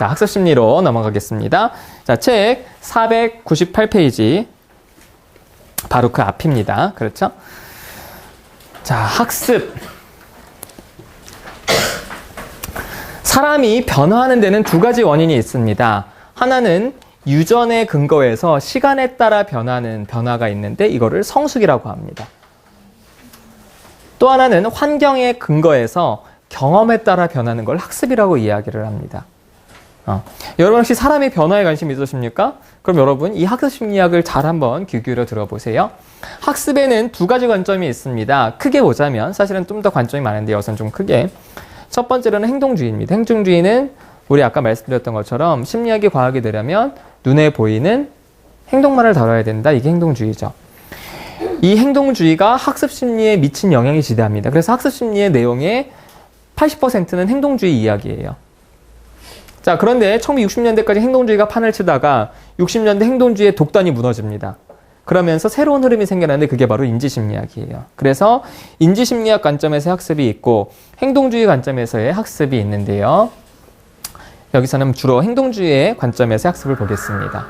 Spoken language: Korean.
자, 학습 심리로 넘어가겠습니다. 자, 책 498페이지. 바로 그 앞입니다. 그렇죠? 자, 학습. 사람이 변화하는 데는 두 가지 원인이 있습니다. 하나는 유전에 근거해서 시간에 따라 변하는 변화가 있는데 이거를 성숙이라고 합니다. 또 하나는 환경에 근거해서 경험에 따라 변하는 걸 학습이라고 이야기를 합니다. 어. 여러분 혹시 사람의 변화에 관심 있으십니까? 그럼 여러분 이 학습 심리학을 잘 한번 귀 기울여 들어보세요. 학습에는 두 가지 관점이 있습니다. 크게 보자면 사실은 좀 더 관점이 많은데 여기서는 좀 크게 첫 번째로는 행동주의입니다. 행동주의는 우리 아까 말씀드렸던 것처럼 심리학이 과학이 되려면 눈에 보이는 행동만을 다뤄야 된다. 이게 행동주의죠. 이 행동주의가 학습 심리에 미친 영향이 지대합니다. 그래서 학습 심리의 내용의 80%는 행동주의 이야기예요. 자, 그런데 1960년대까지 행동주의가 판을 치다가 60년대 행동주의의 독단이 무너집니다. 그러면서 새로운 흐름이 생겨나는데 그게 바로 인지심리학이에요. 그래서 인지심리학 관점에서 학습이 있고 행동주의 관점에서의 학습이 있는데요. 여기서는 주로 행동주의의 관점에서 학습을 보겠습니다.